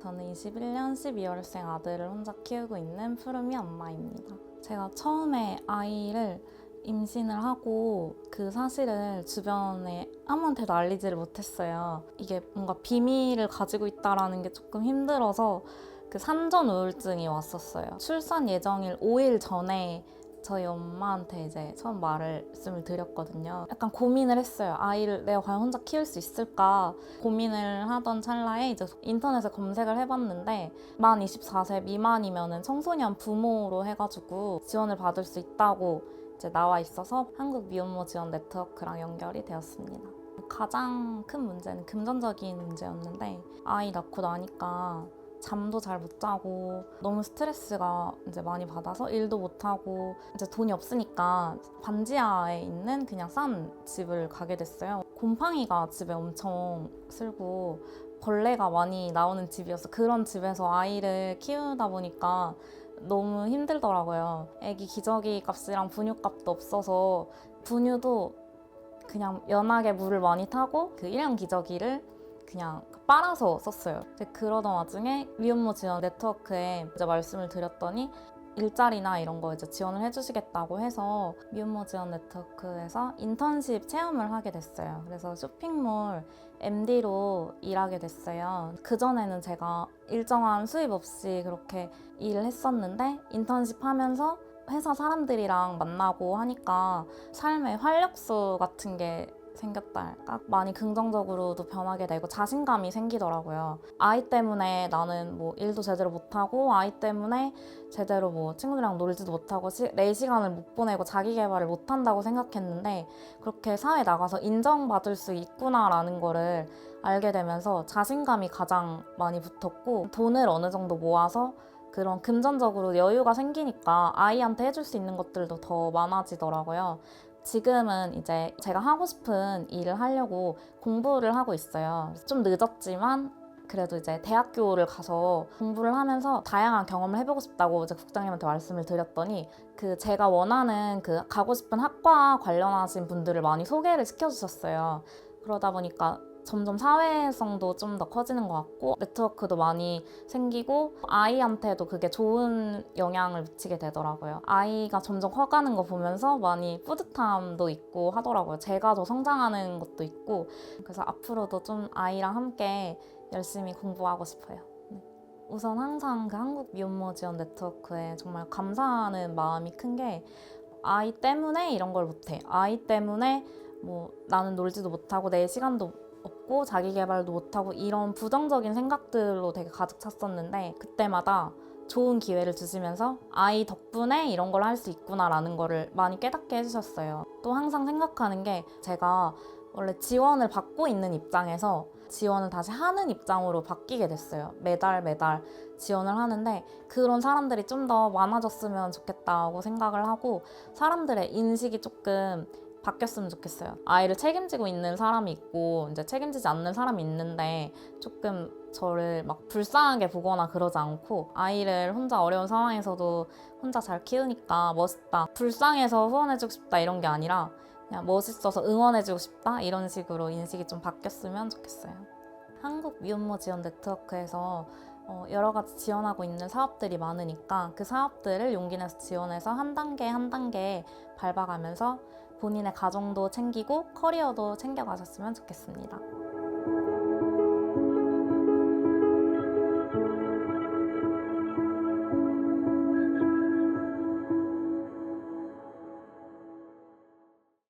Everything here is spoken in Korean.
저는 21년 12월생 아들을 혼자 키우고 있는 푸르미 엄마입니다. 제가 처음에 아이를 임신을 하고 그 사실을 주변에 아무한테도 알리지를 못했어요. 이게 뭔가 비밀을 가지고 있다라는 게 조금 힘들어서 그 산전 우울증이 왔었어요. 출산 예정일 5일 전에 저희 엄마한테 이제 처음 말씀을 드렸거든요. 약간 고민을 했어요. 아이를 내가 과연 혼자 키울 수 있을까 고민을 하던 찰나에 이제 인터넷에 검색을 해봤는데 만 24세 미만이면은 청소년 부모로 해가지고 지원을 받을 수 있다고 이제 나와 있어서 한국 미혼모 지원 네트워크랑 연결이 되었습니다. 가장 큰 문제는 금전적인 문제였는데 아이 낳고 나니까 잠도 잘 못 자고 너무 스트레스가 이제 많이 받아서 일도 못 하고 이제 돈이 없으니까 반지하에 있는 그냥 싼 집을 가게 됐어요. 곰팡이가 집에 엄청 쓸고 벌레가 많이 나오는 집이어서 그런 집에서 아이를 키우다 보니까 너무 힘들더라고요. 애기 기저귀 값이랑 분유 값도 없어서 분유도 그냥 연하게 물을 많이 타고 그 일회용 기저귀를 그냥 빨아서 썼어요. 그러던 와중에 미혼모 지원 네트워크에 이제 말씀을 드렸더니 일자리나 이런 거 이제 지원을 해주시겠다고 해서 미혼모 지원 네트워크에서 인턴십 체험을 하게 됐어요. 그래서 쇼핑몰 MD로 일하게 됐어요. 그전에는 제가 일정한 수입 없이 그렇게 일을 했었는데 인턴십 하면서 회사 사람들이랑 만나고 하니까 삶의 활력소 같은 게 생겼다 할까? 많이 긍정적으로도 변하게 되고 자신감이 생기더라고요. 아이 때문에 나는 뭐 일도 제대로 못하고 아이 때문에 제대로 뭐 친구들이랑 놀지도 못하고 시, 내 시간을 못 보내고 자기 개발을 못한다고 생각했는데 그렇게 사회에 나가서 인정받을 수 있구나라는 거를 알게 되면서 자신감이 가장 많이 붙었고 돈을 어느 정도 모아서 그런 금전적으로 여유가 생기니까 아이한테 해줄 수 있는 것들도 더 많아지더라고요. 지금은 이제 제가 하고 싶은 일을 하려고 공부를 하고 있어요. 좀 늦었지만 그래도 이제 대학교를 가서 공부를 하면서 다양한 경험을 해보고 싶다고 이제 국장님한테 말씀을 드렸더니 그 제가 원하는 그 가고 싶은 학과 관련하신 분들을 많이 소개를 시켜주셨어요. 그러다 보니까 점점 사회성도 좀 더 커지는 것 같고 네트워크도 많이 생기고 아이한테도 그게 좋은 영향을 미치게 되더라고요. 아이가 점점 커가는 거 보면서 많이 뿌듯함도 있고 하더라고요. 제가 더 성장하는 것도 있고 그래서 앞으로도 좀 아이랑 함께 열심히 공부하고 싶어요. 네. 우선 항상 그 한국 미혼모 지원 네트워크에 정말 감사하는 마음이 큰 게 아이 때문에 이런 걸 못해. 아이 때문에 뭐 나는 놀지도 못하고 내 시간도 없고 자기 개발도 못하고 이런 부정적인 생각들로 되게 가득 찼었는데 그때마다 좋은 기회를 주시면서 아이 덕분에 이런 걸 할 수 있구나라는 거를 많이 깨닫게 해주셨어요. 또 항상 생각하는 게 제가 원래 지원을 받고 있는 입장에서 지원을 다시 하는 입장으로 바뀌게 됐어요. 매달 매달 지원을 하는데 그런 사람들이 좀 더 많아졌으면 좋겠다고 생각을 하고 사람들의 인식이 조금 바뀌었으면 좋겠어요. 아이를 책임지고 있는 사람이 있고 이제 책임지지 않는 사람이 있는데 조금 저를 막 불쌍하게 보거나 그러지 않고 아이를 혼자 어려운 상황에서도 혼자 잘 키우니까 멋있다. 불쌍해서 후원해주고 싶다 이런 게 아니라 그냥 멋있어서 응원해주고 싶다 이런 식으로 인식이 좀 바뀌었으면 좋겠어요. 한국 미혼모 지원 네트워크에서 어, 여러 가지 지원하고 있는 사업들이 많으니까 그 사업들을 용기 내서 지원해서 한 단계 한 단계 밟아가면서 본인의 가정도 챙기고 커리어도 챙겨가셨으면 좋겠습니다.